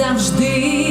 завжди.